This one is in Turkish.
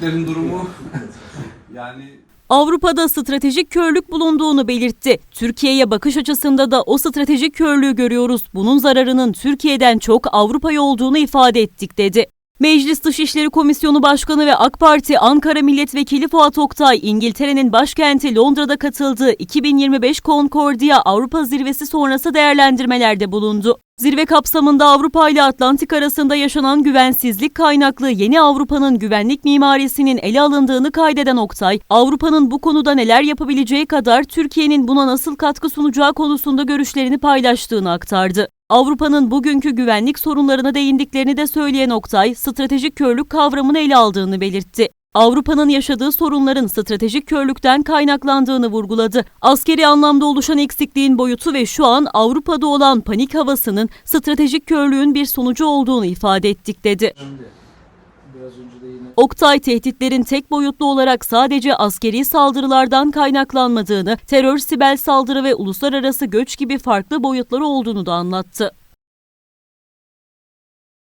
Türklerin durumu yani Avrupa'da stratejik körlük bulunduğunu belirtti. Türkiye'ye bakış açısında da o stratejik körlüğü görüyoruz. Bunun zararının Türkiye'den çok Avrupa'ya olduğunu ifade ettik dedi. Meclis Dışişleri Komisyonu Başkanı ve AK Parti Ankara Milletvekili Fuat Oktay, İngiltere'nin başkenti Londra'da katıldığı 2025 Concordia Avrupa Zirvesi sonrası değerlendirmelerde bulundu. Zirve kapsamında Avrupa ile Atlantik arasında yaşanan güvensizlik kaynaklı yeni Avrupa'nın güvenlik mimarisinin ele alındığını kaydeden Oktay, Avrupa'nın bu konuda neler yapabileceği kadar Türkiye'nin buna nasıl katkı sunacağı konusunda görüşlerini paylaştığını aktardı. Avrupa'nın bugünkü güvenlik sorunlarına değindiklerini de söyleyen Oktay, stratejik körlük kavramını ele aldığını belirtti. Avrupa'nın yaşadığı sorunların stratejik körlükten kaynaklandığını vurguladı. Askeri anlamda oluşan eksikliğin boyutu ve şu an Avrupa'da olan panik havasının stratejik körlüğün bir sonucu olduğunu ifade ettik dedi. Yine Oktay tehditlerin tek boyutlu olarak sadece askeri saldırılardan kaynaklanmadığını, terör, siber saldırı ve uluslararası göç gibi farklı boyutları olduğunu da anlattı.